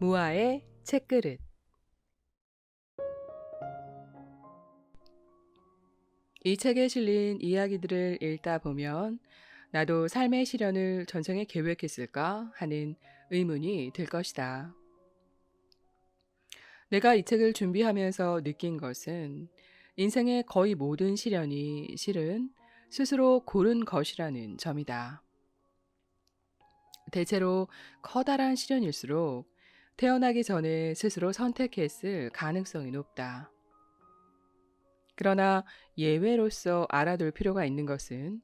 무아의 책그릇 이 책에 실린 이야기들을 읽다 보면 나도 삶의 실현을 전생에 계획했을까 하는 의문이 들 것이다. 내가 이 책을 준비하면서 느낀 것은 인생의 거의 모든 시련이 실은 스스로 고른 것이라는 점이다. 대체로 커다란 시련일수록 태어나기 전에 스스로 선택했을 가능성이 높다. 그러나 예외로서 알아둘 필요가 있는 것은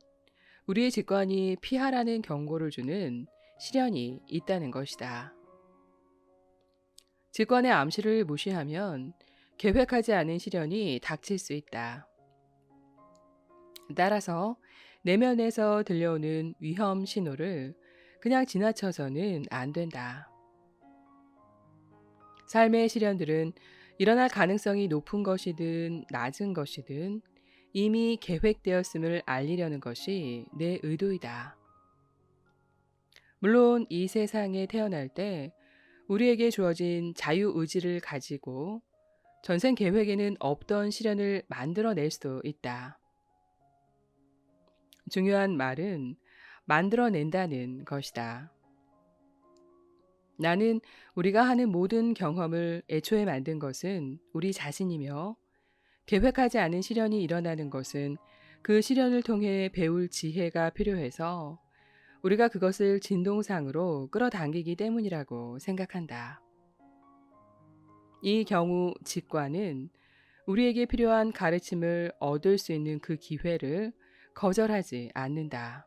우리의 직관이 피하라는 경고를 주는 시련이 있다는 것이다. 직관의 암시를 무시하면 계획하지 않은 시련이 닥칠 수 있다. 따라서 내면에서 들려오는 위험 신호를 그냥 지나쳐서는 안 된다. 삶의 시련들은 일어날 가능성이 높은 것이든 낮은 것이든 이미 계획되었음을 알리려는 것이 내 의도이다. 물론 이 세상에 태어날 때 우리에게 주어진 자유 의지를 가지고 전생 계획에는 없던 시련을 만들어낼 수도 있다. 중요한 말은 만들어낸다는 것이다. 나는 우리가 하는 모든 경험을 애초에 만든 것은 우리 자신이며 계획하지 않은 시련이 일어나는 것은 그 시련을 통해 배울 지혜가 필요해서 우리가 그것을 진동상으로 끌어당기기 때문이라고 생각한다. 이 경우 직관은 우리에게 필요한 가르침을 얻을 수 있는 그 기회를 거절하지 않는다.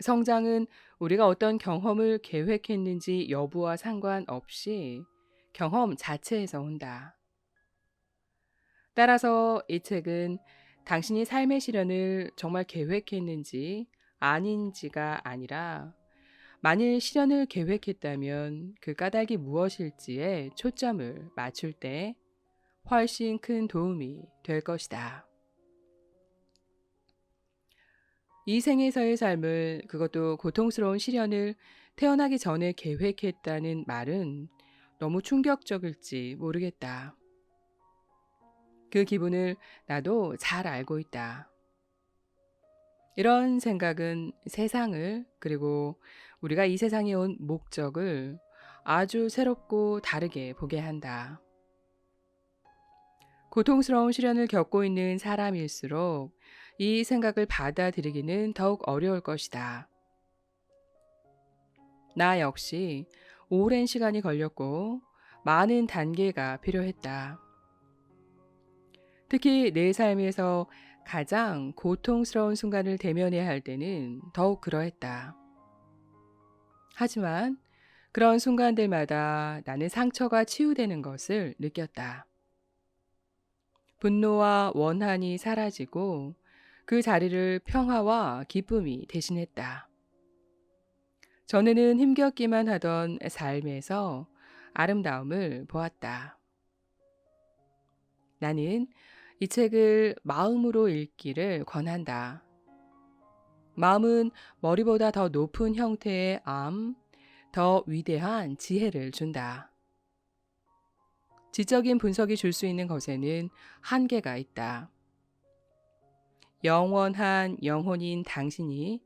성장은 우리가 어떤 경험을 계획했는지 여부와 상관없이 경험 자체에서 온다. 따라서 이 책은 당신이 삶의 시련을 정말 계획했는지 아닌지가 아니라 만일 시련을 계획했다면 그 까닭이 무엇일지에 초점을 맞출 때 훨씬 큰 도움이 될 것이다. 이 생에서의 삶을 그것도 고통스러운 시련을 태어나기 전에 계획했다는 말은 너무 충격적일지 모르겠다. 그 기분을 나도 잘 알고 있다. 이런 생각은 세상을 그리고 우리가 이 세상에 온 목적을 아주 새롭고 다르게 보게 한다. 고통스러운 시련을 겪고 있는 사람일수록 이 생각을 받아들이기는 더욱 어려울 것이다. 나 역시 오랜 시간이 걸렸고 많은 단계가 필요했다. 특히 내 삶에서 가장 고통스러운 순간을 대면해야 할 때는 더욱 그러했다. 하지만 그런 순간들마다 나는 상처가 치유되는 것을 느꼈다. 분노와 원한이 사라지고 그 자리를 평화와 기쁨이 대신했다. 전에는 힘겹기만 하던 삶에서 아름다움을 보았다. 나는 이 책을 마음으로 읽기를 권한다. 마음은 머리보다 더 높은 형태의 암, 더 위대한 지혜를 준다. 지적인 분석이 줄 수 있는 것에는 한계가 있다. 영원한 영혼인 당신이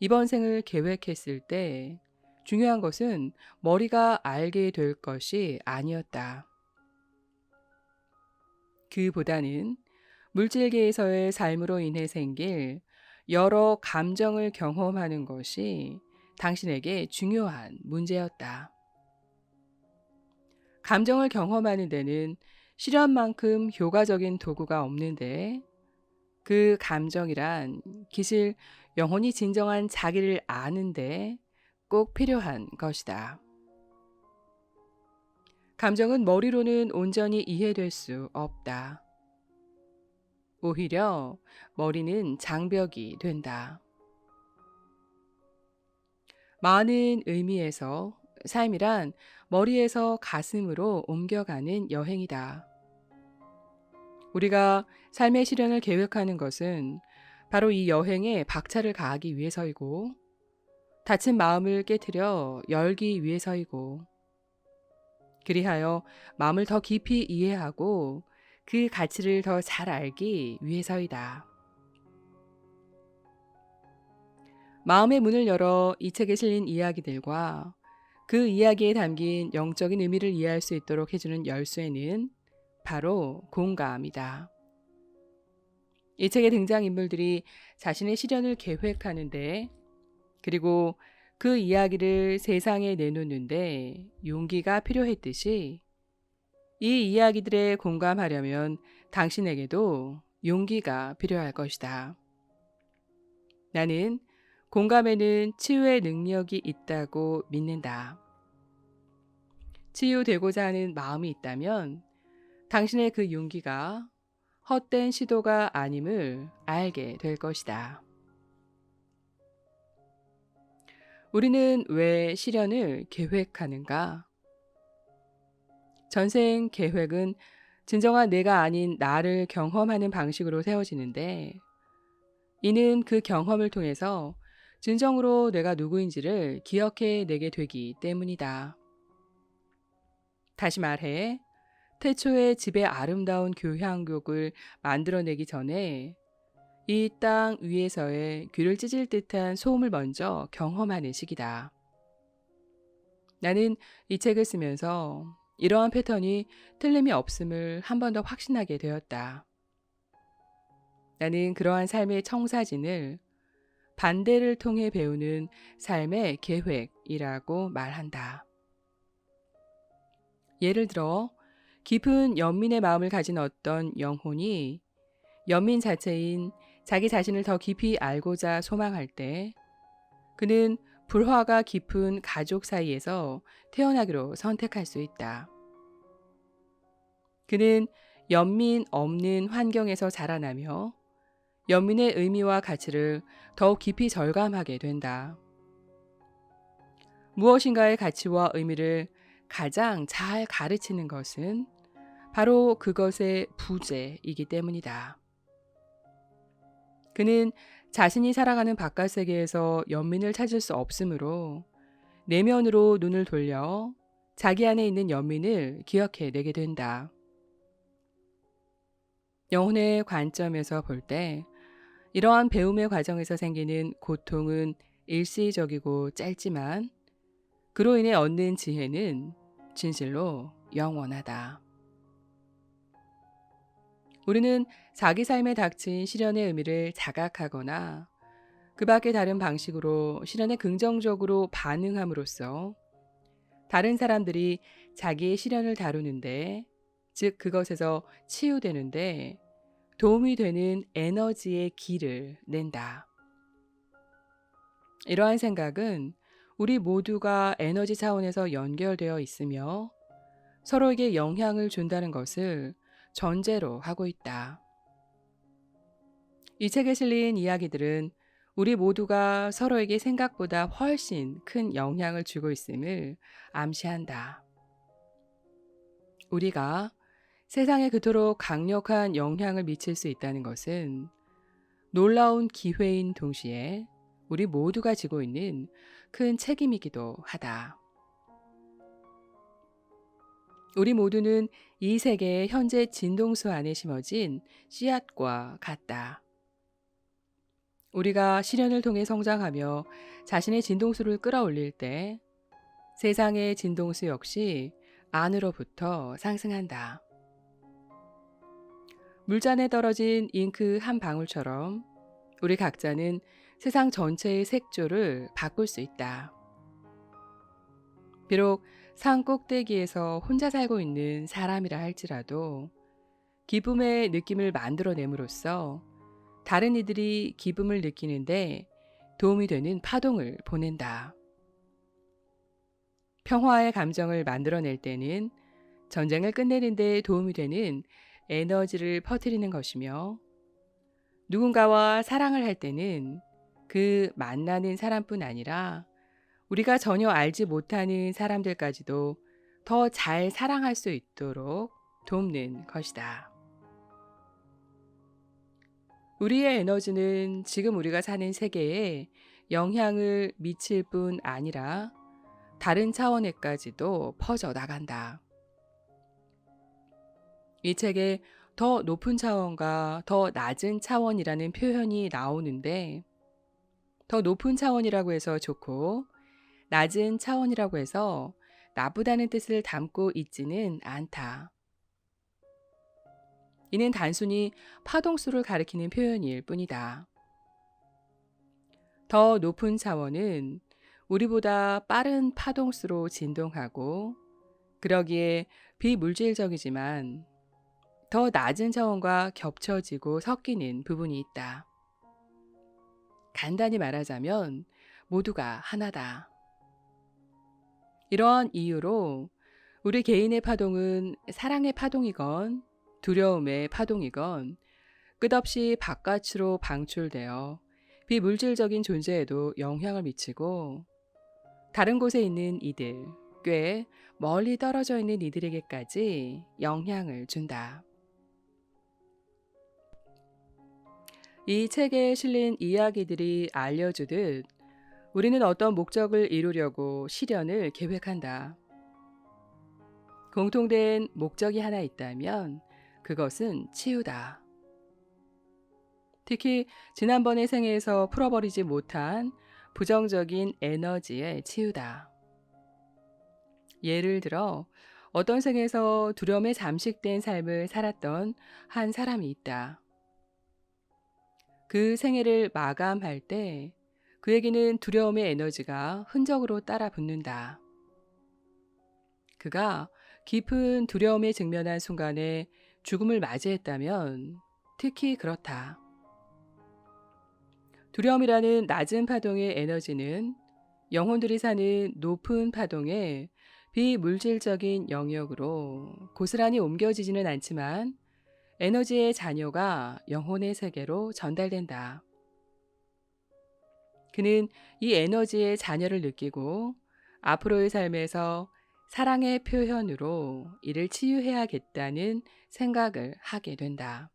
이번 생을 계획했을 때 중요한 것은 머리가 알게 될 것이 아니었다. 그보다는 물질계에서의 삶으로 인해 생길 여러 감정을 경험하는 것이 당신에게 중요한 문제였다. 감정을 경험하는 데는 실험만큼 효과적인 도구가 없는데 그 감정이란 기실 영혼이 진정한 자기를 아는데 꼭 필요한 것이다. 감정은 머리로는 온전히 이해될 수 없다. 오히려 머리는 장벽이 된다. 많은 의미에서 삶이란 머리에서 가슴으로 옮겨가는 여행이다. 우리가 삶의 실현을 계획하는 것은 바로 이 여행에 박차를 가하기 위해서이고 다친 마음을 깨뜨려 열기 위해서이고 그리하여 마음을 더 깊이 이해하고 그 가치를 더 잘 알기 위해서이다. 마음의 문을 열어 이 책에 실린 이야기들과 그 이야기에 담긴 영적인 의미를 이해할 수 있도록 해주는 열쇠는 바로 공감이다. 이 책의 등장인물들이 자신의 시련을 계획하는데 그리고 그 이야기를 세상에 내놓는데 용기가 필요했듯이 이 이야기들에 공감하려면 당신에게도 용기가 필요할 것이다. 나는 공감에는 치유의 능력이 있다고 믿는다. 치유되고자 하는 마음이 있다면 당신의 그 용기가 헛된 시도가 아님을 알게 될 것이다. 우리는 왜 시련을 계획하는가? 전생 계획은 진정한 내가 아닌 나를 경험하는 방식으로 세워지는데 이는 그 경험을 통해서 진정으로 내가 누구인지를 기억해 내게 되기 때문이다. 다시 말해, 태초에 집의 아름다운 교향곡을 만들어내기 전에 이 땅 위에서의 귀를 찢을 듯한 소음을 먼저 경험하는 시기다. 나는 이 책을 쓰면서 이러한 패턴이 틀림이 없음을 한 번 더 확신하게 되었다. 나는 그러한 삶의 청사진을 반대를 통해 배우는 삶의 계획이라고 말한다. 예를 들어, 깊은 연민의 마음을 가진 어떤 영혼이 연민 자체인 자기 자신을 더 깊이 알고자 소망할 때 그는 불화가 깊은 가족 사이에서 태어나기로 선택할 수 있다. 그는 연민 없는 환경에서 자라나며 연민의 의미와 가치를 더욱 깊이 절감하게 된다. 무엇인가의 가치와 의미를 가장 잘 가르치는 것은 바로 그것의 부재이기 때문이다. 그는 자신이 살아가는 바깥 세계에서 연민을 찾을 수 없으므로 내면으로 눈을 돌려 자기 안에 있는 연민을 기억해 내게 된다. 영혼의 관점에서 볼 때 이러한 배움의 과정에서 생기는 고통은 일시적이고 짧지만 그로 인해 얻는 지혜는 진실로 영원하다. 우리는 자기 삶에 닥친 시련의 의미를 자각하거나 그 밖의 다른 방식으로 시련에 긍정적으로 반응함으로써 다른 사람들이 자기의 시련을 다루는데, 즉 그것에서 치유되는데 도움이 되는 에너지의 길을 낸다. 이러한 생각은 우리 모두가 에너지 차원에서 연결되어 있으며 서로에게 영향을 준다는 것을 전제로 하고 있다. 이 책에 실린 이야기들은 우리 모두가 서로에게 생각보다 훨씬 큰 영향을 주고 있음을 암시한다. 우리가 세상에 그토록 강력한 영향을 미칠 수 있다는 것은 놀라운 기회인 동시에 우리 모두가 지고 있는 큰 책임이기도 하다. 우리 모두는 이 세계의 현재 진동수 안에 심어진 씨앗과 같다. 우리가 시련을 통해 성장하며 자신의 진동수를 끌어올릴 때 세상의 진동수 역시 안으로부터 상승한다. 물잔에 떨어진 잉크 한 방울처럼 우리 각자는 세상 전체의 색조를 바꿀 수 있다. 비록 산 꼭대기에서 혼자 살고 있는 사람이라 할지라도 기쁨의 느낌을 만들어냄으로써 다른 이들이 기쁨을 느끼는데 도움이 되는 파동을 보낸다. 평화의 감정을 만들어낼 때는 전쟁을 끝내는 데 도움이 되는 에너지를 퍼뜨리는 것이며 누군가와 사랑을 할 때는 그 만나는 사람뿐 아니라 우리가 전혀 알지 못하는 사람들까지도 더 잘 사랑할 수 있도록 돕는 것이다. 우리의 에너지는 지금 우리가 사는 세계에 영향을 미칠 뿐 아니라 다른 차원에까지도 퍼져 나간다. 이 책에 더 높은 차원과 더 낮은 차원이라는 표현이 나오는데 더 높은 차원이라고 해서 좋고 낮은 차원이라고 해서 나쁘다는 뜻을 담고 있지는 않다. 이는 단순히 파동수를 가리키는 표현일 뿐이다. 더 높은 차원은 우리보다 빠른 파동수로 진동하고 그러기에 비물질적이지만 더 낮은 차원과 겹쳐지고 섞이는 부분이 있다. 간단히 말하자면 모두가 하나다. 이러한 이유로 우리 개인의 파동은 사랑의 파동이건 두려움의 파동이건 끝없이 바깥으로 방출되어 비물질적인 존재에도 영향을 미치고 다른 곳에 있는 이들, 꽤 멀리 떨어져 있는 이들에게까지 영향을 준다. 이 책에 실린 이야기들이 알려주듯 우리는 어떤 목적을 이루려고 실현을 계획한다. 공통된 목적이 하나 있다면 그것은 치유다. 특히 지난번의 생에서 풀어버리지 못한 부정적인 에너지의 치유다. 예를 들어 어떤 생에서 두려움에 잠식된 삶을 살았던 한 사람이 있다. 그 생애를 마감할 때 그에게는 두려움의 에너지가 흔적으로 따라 붙는다. 그가 깊은 두려움에 직면한 순간에 죽음을 맞이했다면 특히 그렇다. 두려움이라는 낮은 파동의 에너지는 영혼들이 사는 높은 파동의 비물질적인 영역으로 고스란히 옮겨지지는 않지만 에너지의 잔여가 영혼의 세계로 전달된다. 그는 이 에너지의 잔여를 느끼고 앞으로의 삶에서 사랑의 표현으로 이를 치유해야겠다는 생각을 하게 된다.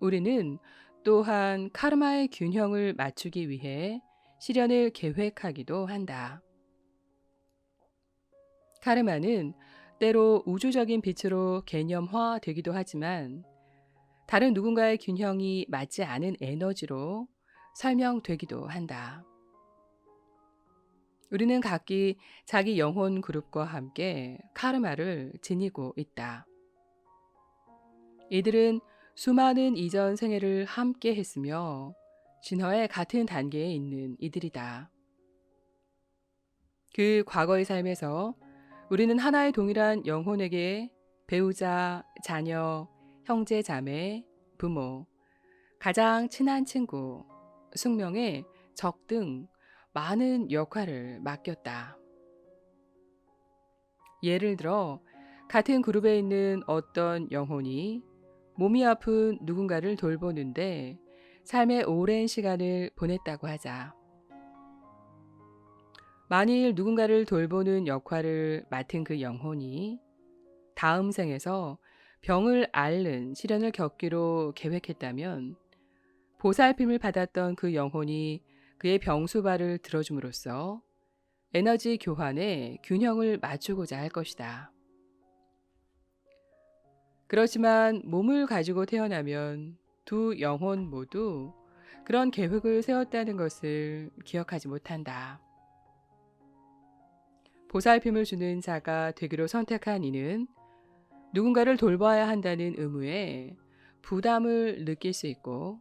우리는 또한 카르마의 균형을 맞추기 위해 실현을 계획하기도 한다. 카르마는 때로 우주적인 빛으로 개념화 되기도 하지만 다른 누군가의 균형이 맞지 않은 에너지로 설명되기도 한다. 우리는 각기 자기 영혼 그룹과 함께 카르마를 지니고 있다. 이들은 수많은 이전 생애를 함께 했으며 진화의 같은 단계에 있는 이들이다. 그 과거의 삶에서 우리는 하나의 동일한 영혼에게 배우자, 자녀, 형제, 자매, 부모, 가장 친한 친구, 숙명의 적 등 많은 역할을 맡겼다. 예를 들어, 같은 그룹에 있는 어떤 영혼이 몸이 아픈 누군가를 돌보는데 삶의 오랜 시간을 보냈다고 하자. 만일 누군가를 돌보는 역할을 맡은 그 영혼이 다음 생에서 병을 앓는 시련을 겪기로 계획했다면 보살핌을 받았던 그 영혼이 그의 병수발을 들어줌으로써 에너지 교환의 균형을 맞추고자 할 것이다. 그렇지만 몸을 가지고 태어나면 두 영혼 모두 그런 계획을 세웠다는 것을 기억하지 못한다. 보살핌을 주는 자가 되기로 선택한 이는 누군가를 돌봐야 한다는 의무에 부담을 느낄 수 있고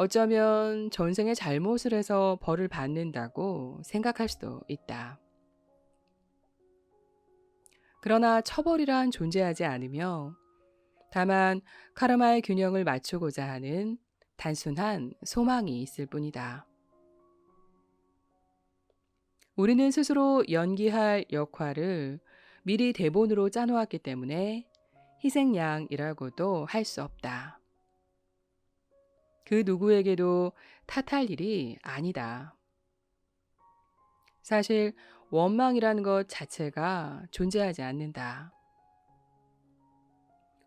어쩌면 전생에 잘못을 해서 벌을 받는다고 생각할 수도 있다. 그러나 처벌이란 존재하지 않으며 다만 카르마의 균형을 맞추고자 하는 단순한 소망이 있을 뿐이다. 우리는 스스로 연기할 역할을 미리 대본으로 짜놓았기 때문에 희생양이라고도 할 수 없다. 그 누구에게도 탓할 일이 아니다. 사실 원망이라는 것 자체가 존재하지 않는다.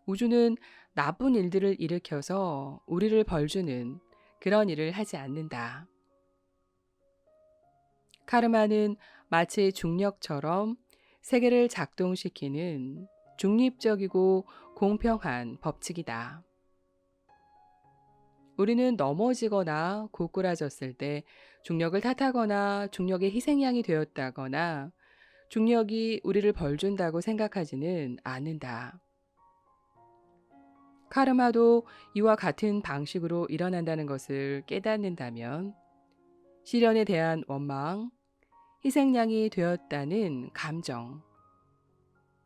우주는 나쁜 일들을 일으켜서 우리를 벌주는 그런 일을 하지 않는다. 카르마는 마치 중력처럼 세계를 작동시키는 중립적이고 공평한 법칙이다. 우리는 넘어지거나 고꾸라졌을 때 중력을 탓하거나 중력의 희생양이 되었다거나 중력이 우리를 벌준다고 생각하지는 않는다. 카르마도 이와 같은 방식으로 일어난다는 것을 깨닫는다면 시련에 대한 원망, 희생양이 되었다는 감정,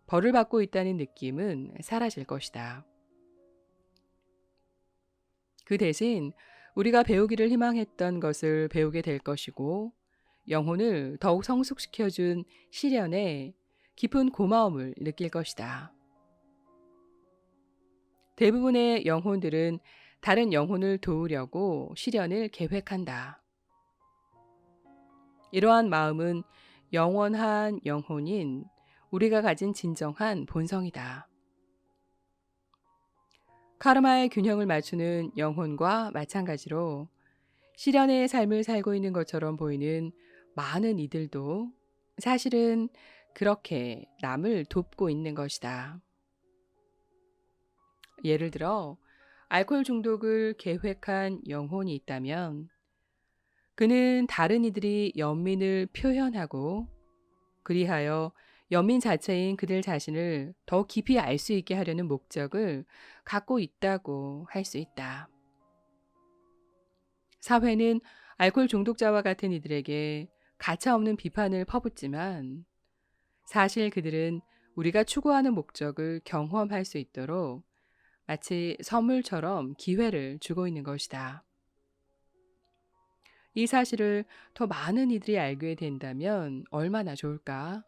벌을 받고 있다는 느낌은 사라질 것이다. 그 대신 우리가 배우기를 희망했던 것을 배우게 될 것이고 영혼을 더욱 성숙시켜준 시련에 깊은 고마움을 느낄 것이다. 대부분의 영혼들은 다른 영혼을 도우려고 시련을 계획한다. 이러한 마음은 영원한 영혼인 우리가 가진 진정한 본성이다. 카르마의 균형을 맞추는 영혼과 마찬가지로 시련의 삶을 살고 있는 것처럼 보이는 많은 이들도 사실은 그렇게 남을 돕고 있는 것이다. 예를 들어, 알코올 중독을 계획한 영혼이 있다면 그는 다른 이들이 연민을 표현하고 그리하여 연민 자체인 그들 자신을 더 깊이 알 수 있게 하려는 목적을 갖고 있다고 할 수 있다. 사회는 알코올 중독자와 같은 이들에게 가차없는 비판을 퍼붓지만 사실 그들은 우리가 추구하는 목적을 경험할 수 있도록 마치 선물처럼 기회를 주고 있는 것이다. 이 사실을 더 많은 이들이 알게 된다면 얼마나 좋을까?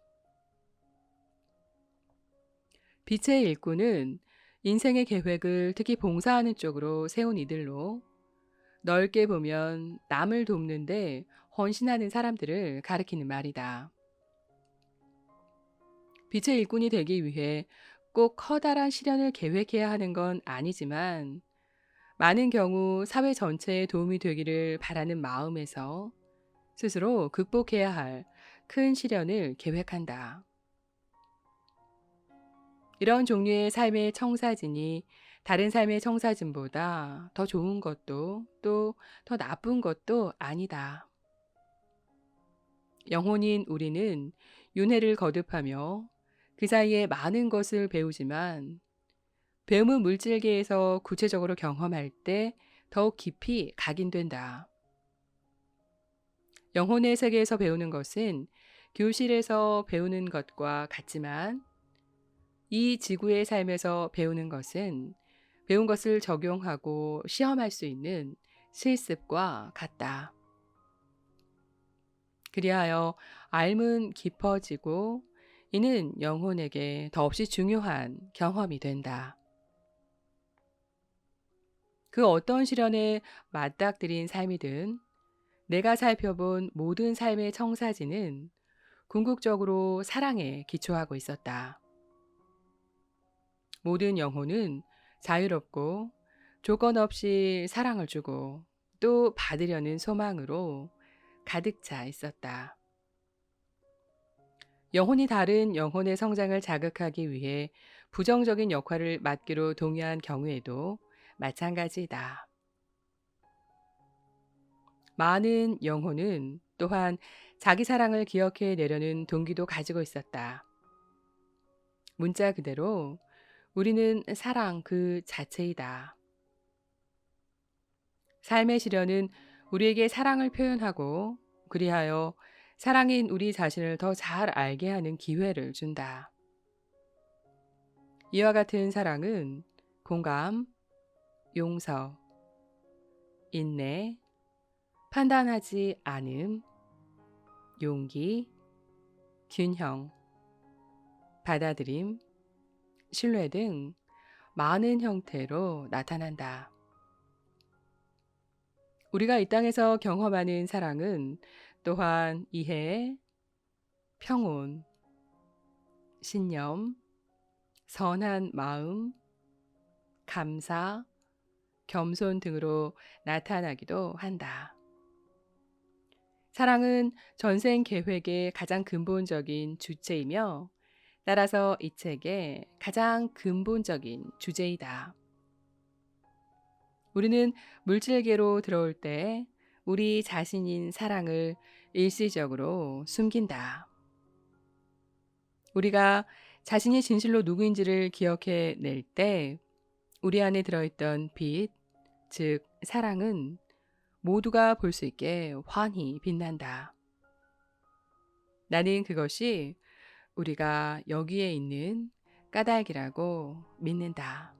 빛의 일꾼은 인생의 계획을 특히 봉사하는 쪽으로 세운 이들로 넓게 보면 남을 돕는데 헌신하는 사람들을 가리키는 말이다. 빛의 일꾼이 되기 위해 꼭 커다란 시련을 계획해야 하는 건 아니지만 많은 경우 사회 전체에 도움이 되기를 바라는 마음에서 스스로 극복해야 할 큰 시련을 계획한다. 이런 종류의 삶의 청사진이 다른 삶의 청사진보다 더 좋은 것도 또 더 나쁜 것도 아니다. 영혼인 우리는 윤회를 거듭하며 그 사이에 많은 것을 배우지만 배움은 물질계에서 구체적으로 경험할 때 더욱 깊이 각인된다. 영혼의 세계에서 배우는 것은 교실에서 배우는 것과 같지만 이 지구의 삶에서 배우는 것은 배운 것을 적용하고 시험할 수 있는 실습과 같다. 그리하여 알은 깊어지고 이는 영혼에게 더없이 중요한 경험이 된다. 그 어떤 시련에 맞닥뜨린 삶이든 내가 살펴본 모든 삶의 청사진은 궁극적으로 사랑에 기초하고 있었다. 모든 영혼은 자유롭고 조건 없이 사랑을 주고 또 받으려는 소망으로 가득 차 있었다. 영혼이 다른 영혼의 성장을 자극하기 위해 부정적인 역할을 맡기로 동의한 경우에도 마찬가지다. 많은 영혼은 또한 자기 사랑을 기억해 내려는 동기도 가지고 있었다. 문자 그대로 우리는 사랑 그 자체이다. 삶의 시련은 우리에게 사랑을 표현하고 그리하여 사랑인 우리 자신을 더 잘 알게 하는 기회를 준다. 이와 같은 사랑은 공감, 용서, 인내, 판단하지 않음, 용기, 균형, 받아들임, 신뢰 등 많은 형태로 나타난다. 우리가 이 땅에서 경험하는 사랑은 또한 이해, 평온, 신념, 선한 마음, 감사, 겸손 등으로 나타나기도 한다. 사랑은 전생 계획의 가장 근본적인 주체이며 따라서 이 책의 가장 근본적인 주제이다. 우리는 물질계로 들어올 때 우리 자신인 사랑을 일시적으로 숨긴다. 우리가 자신이 진실로 누구인지를 기억해 낼 때 우리 안에 들어있던 빛, 즉 사랑은 모두가 볼 수 있게 환히 빛난다. 나는 그것이 우리가 여기에 있는 까닭이라고 믿는다.